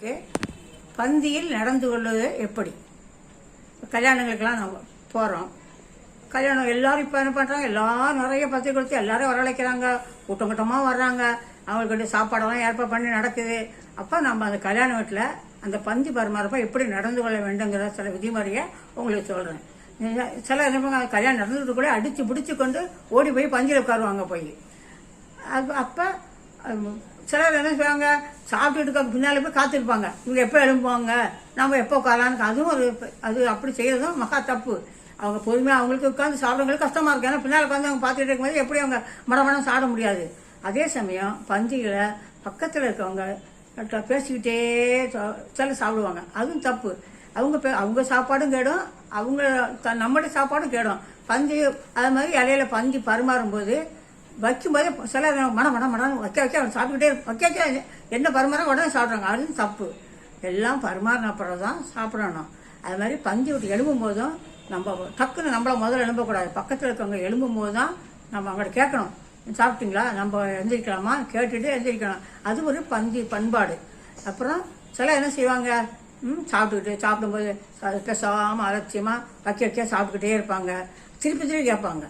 இருக்கு. பந்தியில் நடந்து கொள்வது எப்படி? கல்யாணங்களுக்கெல்லாம் நம்ம போகிறோம் கல்யாணம் எல்லாரும் இப்போ என்ன பண்ணுறாங்க எல்லாரும் நிறைய பத்திரிக்கை கொடுத்து எல்லாரும் வரவழைக்கிறாங்க. கூட்டம் கூட்டமாக வர்றாங்க. அவங்களுக்கு சாப்பாடெல்லாம் ஏற்பாடு பண்ணி நடக்குது. அப்போ நம்ம அந்த கல்யாண வீட்டில் அந்த பந்தி பரிமாறப்ப எப்படி நடந்து கொள்ள வேண்டுங்கிற சில விதிமுறையை உங்களுக்கு சொல்கிறேன் சில என்ன பண்ணுவாங்க, கல்யாணம் கூட அடித்து பிடிச்சி கொண்டு ஓடி போய் பந்தியில் உட்காருவாங்க போய். அது அப்போ சிலர் என்ன செய்வாங்க சாப்பிட்டுட்டு பின்னால் போய் காத்திருப்பாங்க. இவங்க எப்போ எழும்புவாங்க? நம்ம எப்போ உட்காரலான்னு அதுவும் ஒரு அது அப்படி செய்யறதும் மகா தப்பு. அவங்க பொறுமையாக அவங்களுக்கு உட்காந்து சாப்பிட்றவங்களுக்கு கஷ்டமாக இருக்கும். ஏன்னா பின்னால் உட்காந்து அவங்க பார்த்துட்டு இருக்கும்போது எப்படி அவங்க மடமடம் சாப்பிட முடியாது. அதே சமயம் பந்தியில் பக்கத்தில் இருக்கவங்க பேசிக்கிட்டே சா- சில சாப்பிடுவாங்க. அதுவும் தப்பு. அவங்க பே- அவங்க சாப்பாடும் கேடும். அவங்க த- நம்மளுடைய சாப்பாடும் கேடும். பந்தி அது மாதிரி இலையில பந்தி பரிமாறும்போது வைக்கும்போதே சில மன மன மனம் வைக்க வைக்க அவன் சாப்பிட்டுக்கிட்டே வைக்க வைக்க என்ன பரிமாற உடனே சாப்பிட்றாங்க. அதுவும் தப்பு. எல்லாம் பரிமாறின அப்புறம் தான் சாப்பிடணும். அது மாதிரி பஞ்சு விட்டு எழும்பும் போதும் நம்ம டக்குன்னு நம்மள முதல்ல எழும்பக்கூடாது. பக்கத்தில் இருக்கவங்க எழும்பும் போது தான் நம்ம அவங்கள்ட்ட கேட்கணும். சாப்பிட்டீங்களா? நம்ம எந்திரிக்கலாமா? கேட்டுட்டு எந்திரிக்கணும். அது ஒரு பஞ்சு பண்பாடு. அப்புறம் சில என்ன செய்வாங்க? ம் சாப்பிட்டுக்கிட்டு சாப்பிடும்போது அது பேசாமல் அலட்சியமாக வைக்க வைக்க சாப்பிட்டுக்கிட்டே இருப்பாங்க. திருப்பி திருப்பி கேட்பாங்க.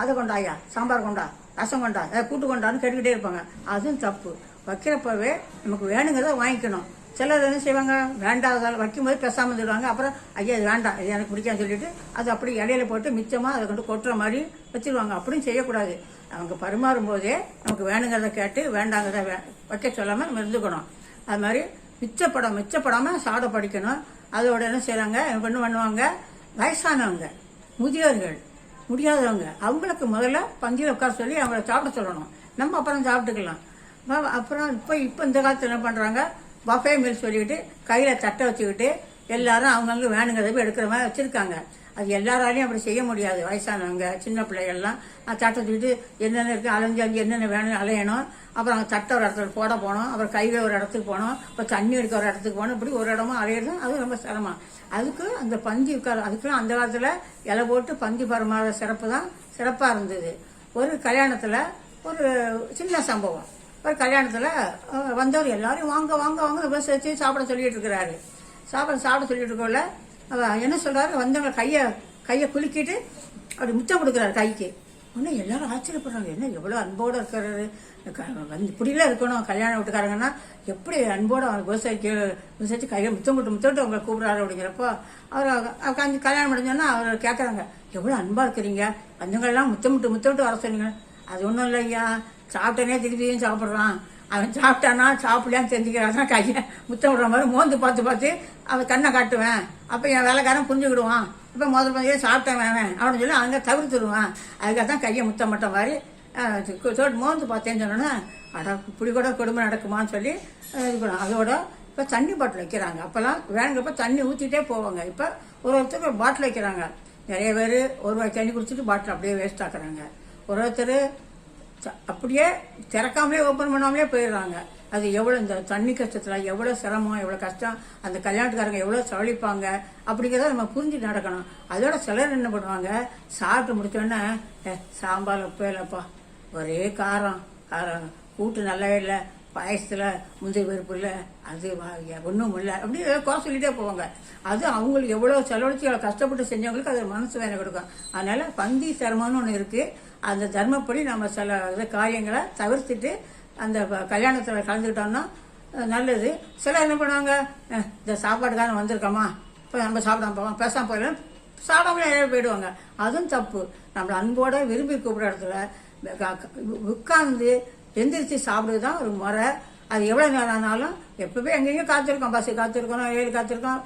அதை கொண்டாயா? சாம்பார் கொண்டா? ரசம் கொண்டா? கூட்டு கொண்டான்னு கேட்டுக்கிட்டே இருப்பாங்க. அதுவும் தப்பு. வைக்கிறப்பவே நமக்கு வேணுங்கிறத வாங்கிக்கணும். சிலர் என்ன செய்வாங்க? வேண்டாத வைக்கும்போது பேசாமல் சொல்லுவாங்க அப்புறம் ஐயா இது வேண்டாம். இது எனக்கு பிடிக்காதுன்னு சொல்லிட்டு அது அப்படி இடையில போட்டு மிச்சமாக அதை கொண்டு கொட்டுற மாதிரி வச்சிருவாங்க. அப்படியும் செய்யக்கூடாது. அவங்க பரிமாறும் போதே நமக்கு வேணுங்கிறத கேட்டு வேண்டாங்கிறத வே- வைக்க சொல்லாமல் நம்ம இருந்துக்கணும். அது மாதிரி மிச்சப்படம் மிச்சப்படாமல் சாட படிக்கணும். அதோட என்ன செய்கிறாங்க என்ன பண்ணுவாங்க. வயசானவங்க முதியோர்கள். முடியாதவங்க. அவங்களுக்கு முதல்ல பந்தியில் உட்கார சொல்லி அவங்கள சாப்பிட சொல்லணும். நம்ம அப்புறம் சாப்பிட்டுக்கலாம். அப்புறம் இப்போ இப்போ இந்த காலத்தில் என்ன பண்ணுறாங்க பஃபே மீல் சொல்லிக்கிட்டு கையில் தட்டை வச்சுக்கிட்டு எல்லாரும் அவங்கவுங்க வேணுங்கிறத போய் எடுக்கிற மாதிரி வச்சுருக்காங்க. அது எல்லாராலையும் அப்படி செய்ய முடியாது. வயசானவங்க சின்ன பிள்ளைகள்லாம் தட்டை தூக்கிட்டு என்னென்ன இருக்குது அலைஞ்சு அலைஞ்சு என்னென்ன வேணும் அலையணும். அப்புறம் அங்கே தட்டை ஒரு இடத்துல போட போகணும் அப்புறம் கையில் ஒரு இடத்துக்கு போனோம். அப்புறம் தண்ணி எடுக்க ஒரு இடத்துக்கு போனோம். இப்படி ஒரு இடமா அலையிறது அது ரொம்ப சிரமம். அதுக்கு அந்த பந்தி உட்கார அதுக்கெல்லாம் அந்த காலத்தில் இலை போட்டு பந்தி பரமாத சிறப்பு தான் சிறப்பாக இருந்தது. ஒரு கல்யாணத்தில் ஒரு சின்ன சம்பவம். ஒரு கல்யாணத்தில் வந்தவர் எல்லாரும் வாங்க வாங்க வாங்க பஸ் சாப்பிட சொல்லிட்டு இருக்கிறாரு. சாப்பிட சாப்பிட சொல்லிட்டு இருக்கோம்ல என்ன சொல்றாரு? வந்தவங்க கையை கையை குலுக்கிட்டு அப்படி முத்தம் கொடுக்குறாரு கைக்கு உடனே எல்லாரும் ஆச்சரியப்படுறாங்க. என்ன எவ்வளோ அன்போடு இருக்கிறாரு? வந்து இப்படிலாம் இருக்கணும் கல்யாணம் வீட்டுக்காரங்கன்னா. எப்படி அன்போடு அவர் விவசாயிக்கு விவசாயிச்சு கையை முத்தம் கொட்டு முத்தம் விட்டு அவங்களை கூப்பிட்றாரு அப்படிங்கிறப்போ அவர் உட்காந்து கல்யாணம் முடிஞ்சோன்னா அவர் கேட்குறாங்க எவ்வளோ அன்பாக இருக்கிறீங்க? வந்தவங்களெல்லாம் முத்தம் விட்டு வர சொன்னீங்க. அது ஒன்றும் இல்லை ஐயா. சாப்பிட்டனே திருப்பியும் சாப்பிட்றான்? அவன் சாப்பிட்டானா சாப்பிடலான்னு தெரிஞ்சுக்கிறான் கையை முத்தம் விடுற மாதிரி மோந்து பார்த்து பார்த்து அவன் கண்ணை காட்டுவேன். அப்போ என் வேலைக்காரன் புரிஞ்சுக்கிடுவான். இப்போ முதல் முதலே சாப்பிட்டேன் வேணேன் அப்படின்னு சொல்லி அங்கே தவிர்த்துடுவான் அதுக்காக தான் கையை முத்தம் மட்டும் மாதிரி தோட்டு மோந்து பார்த்தேன்னு சொன்னோன்னா அட இப்படி கூட கொடுமை நடக்குமான்னு சொல்லி இது அதோட இப்போ தண்ணி பாட்டில் வைக்கிறாங்க. அப்போல்லாம் வேணுங்கிறப்ப தண்ணி ஊற்றிட்டே போவாங்க. இப்போ ஒரு ஒருத்தர் ஒரு பாட்டில் வைக்கிறாங்க. நிறைய பேர் ஒரு வாய் தண்ணி குடிச்சிட்டு பாட்டில் அப்படியே வேஸ்ட் ஆக்குறாங்க. ஒரு ஒருத்தர் அப்படியே திறக்காமலே ஓப்பன் பண்ணாமலே போயிடுறாங்க. அது எவ்வளோ இந்த தண்ணி கஷ்டத்தில் எவ்வளோ சிரமம் எவ்வளோ கஷ்டம் அந்த கல்யாணத்துக்காரங்க எவ்வளோ சவளிப்பாங்க அப்படிங்கிறத நம்ம புரிஞ்சு நடக்கணும். அதோட சிலர் என்ன பண்ணுவாங்க? சாப்பிட்டு முடிச்சோடனே "ஏ, சாம்பார் உப்பே இல்லைப்பா. ஒரே காரம். காரம். கூட்டு நல்லாவே இல்லை. பாயசத்தில் முந்திரி பருப்பு இல்லை. அது ஒன்றும் இல்லை. அப்படி குறை சொல்லிட்டே போவாங்க. அது அவங்களுக்கு எவ்வளோ செலவழிச்சு எவ்வளோ கஷ்டப்பட்டு செஞ்சவங்களுக்கு அது மனசு வேலை கொடுக்கும். அதனால பந்தி சிரமம்னு ஒன்று இருக்குது அந்த தர்மப்படி நம்ம சில இது காரியங்களை தவிர்த்துட்டு அந்த கல்யாணத்தில் கலந்துக்கிட்டோம்னா நல்லது. சிலர் என்ன பண்ணுவாங்க இந்த சாப்பாட்டுக்கான வந்திருக்கோமா இப்போ நம்ம சாப்பிடாம போவோம் பேசாம போயிடும். சாப்பிடாமலே போயிடுவாங்க. அதுவும் தப்பு. நம்மளை அன்போட விரும்பி கூப்பிட்ற இடத்துல உட்கார்ந்து எந்திரிச்சு சாப்பிடுறது தான் ஒரு முறை. அது எவ்வளோ நேரம் ஆனாலும் எப்பவுமே எங்கேயும் காத்திருக்கோம். பஸ்ஸு காத்திருக்கோம் ரயில் காத்திருக்கோம்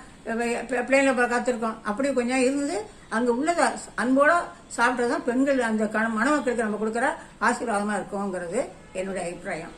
பிளேனில் போய் காத்திருக்கோம். அப்படி கொஞ்சம் இருந்து அங்கே உள்ளதை அன்போடு சாப்பிட்றது தான் பெண்கள் அந்த கண மணமக்களுக்கு நம்ம கொடுக்குற ஆசீர்வாதமாக இருக்குங்கிறது என்னுடைய அபிப்பிராயம்.